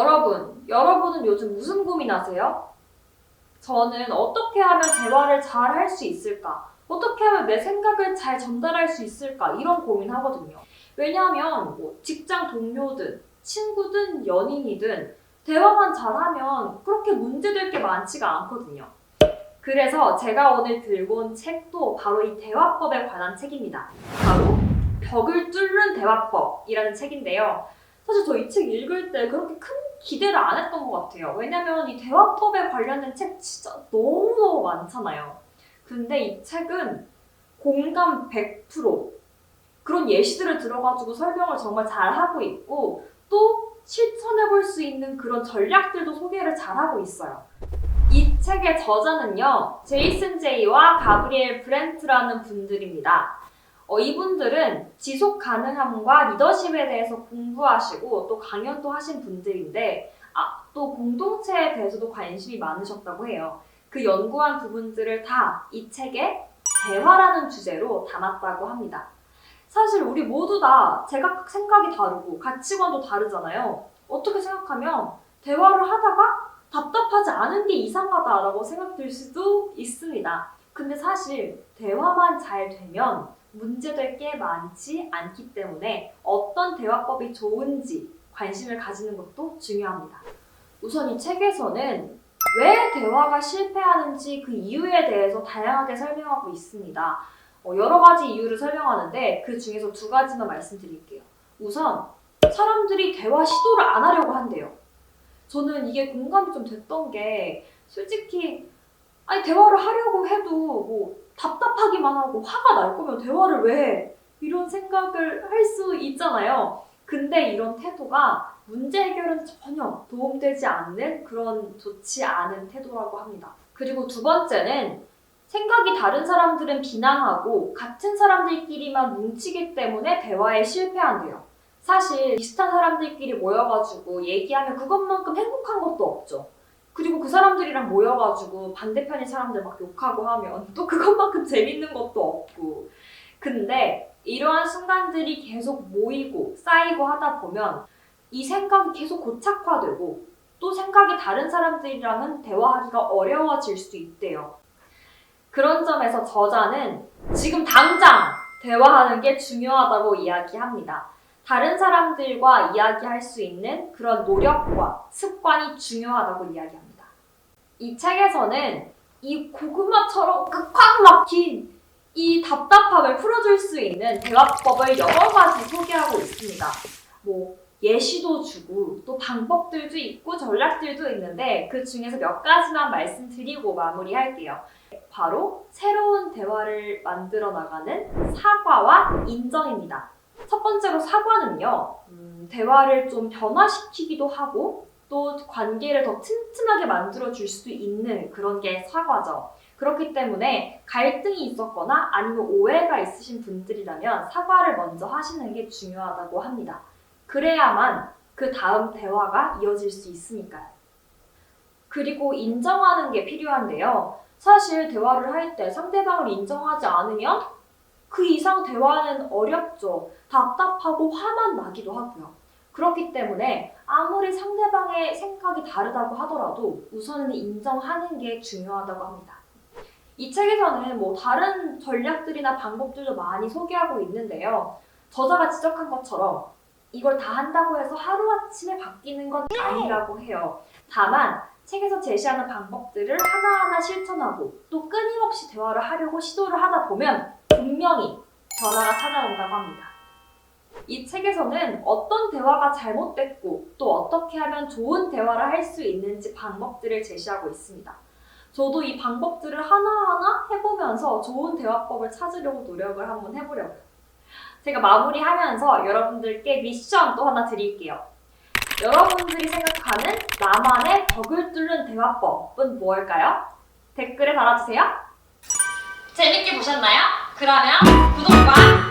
여러분, 여러분은 요즘 무슨 고민하세요? 저는 어떻게 하면 대화를 잘 할 수 있을까? 어떻게 하면 내 생각을 잘 전달할 수 있을까? 이런 고민하거든요. 왜냐하면 뭐 직장 동료든 친구든 연인이든 대화만 잘하면 그렇게 문제될 게 많지가 않거든요. 그래서 제가 오늘 들고 온 책도 바로 이 대화법에 관한 책입니다. 바로 벽을 뚫는 대화법이라는 책인데요. 사실 저 이 책 읽을 때 그렇게 큰 기대를 안 했던 것 같아요. 왜냐면 이 대화법에 관련된 책 진짜 너무너무 많잖아요. 근데 이 책은 공감 100% 그런 예시들을 들어가지고 설명을 정말 잘 하고 있고 또 실천해 볼 수 있는 그런 전략들도 소개를 잘 하고 있어요. 이 책의 저자는요, 제이슨 제이와 가브리엘 브렌트라는 분들입니다. 어, 이분들은 지속 가능함과 리더십에 대해서 공부하시고 또 강연도 하신 분들인데, 아, 또 공동체에 대해서도 관심이 많으셨다고 해요. 그 연구한 부분들을 다 이 책에 대화라는 주제로 담았다고 합니다. 사실 우리 모두 다 제각 생각이 다르고 가치관도 다르잖아요. 어떻게 생각하면 대화를 하다가 답답하지 않은 게 이상하다라고 생각될 수도 있습니다. 근데 사실 대화만 잘 되면 문제될 게 많지 않기 때문에 어떤 대화법이 좋은지 관심을 가지는 것도 중요합니다. 우선 이 책에서는 왜 대화가 실패하는지 그 이유에 대해서 다양하게 설명하고 있습니다. 어, 여러 가지 이유를 설명하는데 그 중에서 두 가지만 말씀드릴게요. 우선 사람들이 대화 시도를 안 하려고 한대요. 저는 이게 공감이 좀 됐던 게 솔직히 아니 대화를 하려고 해도 뭐 답답하기만 하고 화가 날 거면 대화를 왜 해? 이런 생각을 할 수 있잖아요. 근데 이런 태도가 문제 해결은 전혀 도움되지 않는 그런 좋지 않은 태도라고 합니다. 그리고 두 번째는 생각이 다른 사람들은 비난하고 같은 사람들끼리만 뭉치기 때문에 대화에 실패한대요. 사실 비슷한 사람들끼리 모여가지고 얘기하면 그것만큼 행복한 것도 없죠. 그리고 그 사람들이랑 모여가지고 반대편의 사람들 막 욕하고 하면 또 그것만큼 재밌는 것도 없고. 근데 이러한 순간들이 계속 모이고 쌓이고 하다 보면 이 생각이 계속 고착화되고 또 생각이 다른 사람들이랑은 대화하기가 어려워질 수 있대요. 그런 점에서 저자는 지금 당장 대화하는 게 중요하다고 이야기합니다. 다른 사람들과 이야기할 수 있는 그런 노력과 습관이 중요하다고 이야기합니다. 이 책에서는 이 고구마처럼 꽉 막힌 이 답답함을 풀어줄 수 있는 대화법을 여러 가지 소개하고 있습니다. 뭐 예시도 주고 또 방법들도 있고 전략들도 있는데 그 중에서 몇 가지만 말씀드리고 마무리할게요. 바로 새로운 대화를 만들어 나가는 사과와 인정입니다. 첫 번째로 사과는요, 음, 대화를 좀 변화시키기도 하고, 또 관계를 더 튼튼하게 만들어 줄 수 있는 그런 게 사과죠. 그렇기 때문에 갈등이 있었거나 아니면 오해가 있으신 분들이라면 사과를 먼저 하시는 게 중요하다고 합니다. 그래야만 그 다음 대화가 이어질 수 있으니까요. 그리고 인정하는 게 필요한데요. 사실 대화를 할 때 상대방을 인정하지 않으면 그 이상 대화는 어렵죠. 답답하고 화만 나기도 하고요. 그렇기 때문에 아무리 상대방의 생각이 다르다고 하더라도 우선은 인정하는 게 중요하다고 합니다. 이 책에서는 뭐 다른 전략들이나 방법들도 많이 소개하고 있는데요. 저자가 지적한 것처럼 이걸 다 한다고 해서 하루아침에 바뀌는 건 아니라고 해요. 다만 책에서 제시하는 방법들을 하나하나 실천하고 또 끊임없이 대화를 하려고 시도를 하다 보면 분명히 변화가 찾아온다고 합니다. 이 책에서는 어떤 대화가 잘못됐고 또 어떻게 하면 좋은 대화를 할 수 있는지 방법들을 제시하고 있습니다. 저도 이 방법들을 하나하나 해보면서 좋은 대화법을 찾으려고 노력을 한번 해보려고요. 제가 마무리하면서 여러분들께 미션 또 하나 드릴게요. 여러분들이 생각하는 나만의 벽을 뚫는 대화법은 무엇일까요? 댓글에 달아주세요. 재밌게 보셨나요? 그러면 구독과